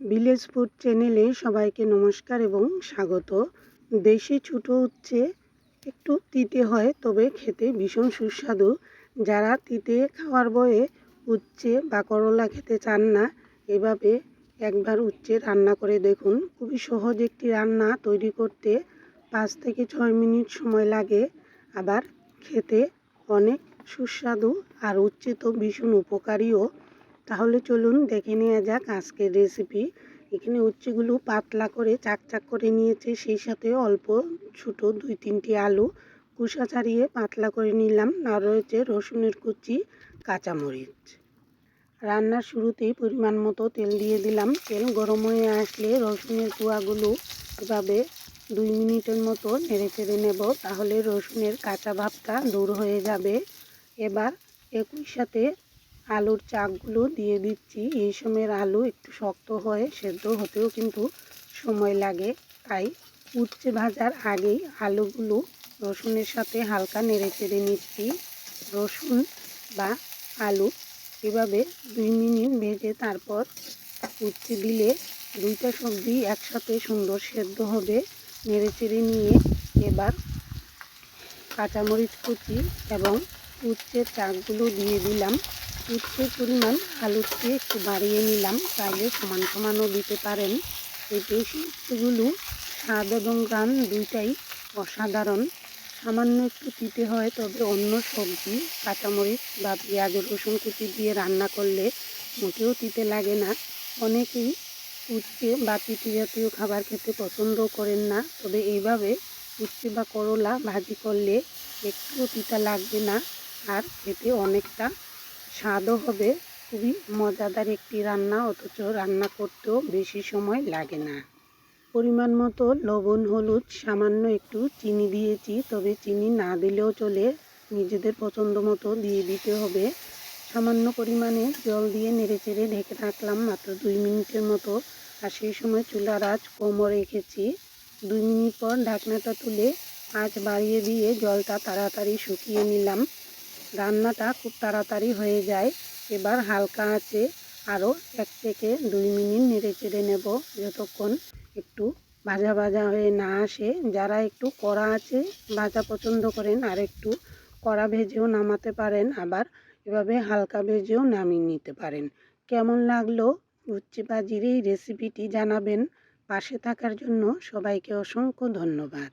Village food চ্যানেলে সবাইকে নমস্কার এবং স্বাগত। দেশি ছোটো উচ্ছে একটু তিতে হয়, তবে খেতে ভীষণ সুস্বাদু। যারা তিতে খাওয়ার বয়ে উচ্ছে বা করলা খেতে চান না, এভাবে একবার উচ্ছে রান্না করে দেখুন। খুবই সহজ একটি রান্না তৈরি করতে পাঁচ থেকে ছয় মিনিট সময় লাগে। আবার খেতে অনেক সুস্বাদু, আর উচ্ছে তো ভীষণ উপকারীও। তাহলে চলুন দেখে নেওয়া যাক আজকের রেসিপি এখানে উচ্ছেগুলো পাতলা করে চাক চাক করে নিয়েছে, সেই সাথে অল্প ছোট দুই তিনটি আলু। কুসা ছাড়িয়ে পাতলা করে নিলাম, আর রয়েছে রসুনের কুচি, কাঁচামরিচ। রান্নার শুরুতেই পরিমাণ মতো তেল দিয়ে দিলাম। তেল গরম হয়ে আসলে রসুনের কুয়াগুলো এভাবে দুই মিনিটের মতো নেড়ে চেড়ে নেব, তাহলে রসুনের কাঁচা ভাবটা দূর হয়ে যাবে। এবার একই সাথে আলুর চাকগুলো দিয়ে দিচ্ছি। এই সময়ের আলু একটু শক্ত হয়ে সেদ্ধ হতেও কিন্তু সময় লাগে। তাই উচ্ছে ভাজার আগেই আলুগুলো রসুনের সাথে হালকা নেড়ে চেড়ে নিচ্ছি। রসুন বা আলু এভাবে দুই মিনিট ভেজে তারপর উচ্ছে দিলে দুইটা সবজি একসাথে সুন্দর সেদ্ধ হবে। নেড়ে চেড়ে নিয়ে এবার কাঁচামরিচ কুচি এবং উচ্ছের চাকগুলো দিয়ে দিলাম। উচ্ছের পরিমাণ আলুর চেয়ে একটু বাড়িয়ে নিলাম। চাইলে সমান সমানও দিতে পারেন। এই উচ্ছেগুলো স্বাদ এবং গ্রান দুইটাই অসাধারণ। সামান্য একটু তিতে হয়, তবে অন্য সবজি, কাঁচামরিচ বা পেঁয়াজ রসুন কুচি দিয়ে রান্না করলে মোটেও তিতে লাগে না। অনেকেই উচ্ছে বা তিতি জাতীয় খাবার খেতে পছন্দ করেন না, তবে এইভাবে উচ্ছে বা করলা ভাজি করলে একটুও তিতা লাগবে না, আর খেতে অনেকটা স্বাদও হবে, খুবই মজাদার একটি রান্না, অথচ রান্না করতেও বেশি সময় লাগে না। পরিমাণ মতো লবণ, হলুদ, সামান্য একটু চিনি দিয়েছি, তবে চিনি না দিলেও চলে, নিজেদের পছন্দ মতো দিয়ে দিতে হবে। সামান্য পরিমাণে জল দিয়ে নেড়ে চেড়ে ঢেকে রাখলাম মাত্র দুই মিনিটের মতো, আর সেই সময় চুলার আঁচ কমও রেখেছি। দুই মিনিট পর ঢাকনাটা তুলে আঁচ বাড়িয়ে দিয়ে জলটা তাড়াতাড়ি শুকিয়ে নিলাম। রান্নাটা খুব তাড়াতাড়ি হয়ে যায়। এবার হালকা আছে আরও এক থেকে দুই মিনিট নেড়ে চেড়ে নেব যতক্ষণ একটু ভাজা ভাজা হয়ে না আসে। যারা একটু কড়া আছে ভাজা পছন্দ করেন আর একটু কড়া ভেজেও নামাতে পারেন, আবার এভাবে হালকা ভেজেও নামিয়ে নিতে পারেন। কেমন লাগল? উচ্ছে ভাজির এই রেসিপিটি জানাবেন। পাশে থাকার জন্য সবাইকে অসংখ্য ধন্যবাদ।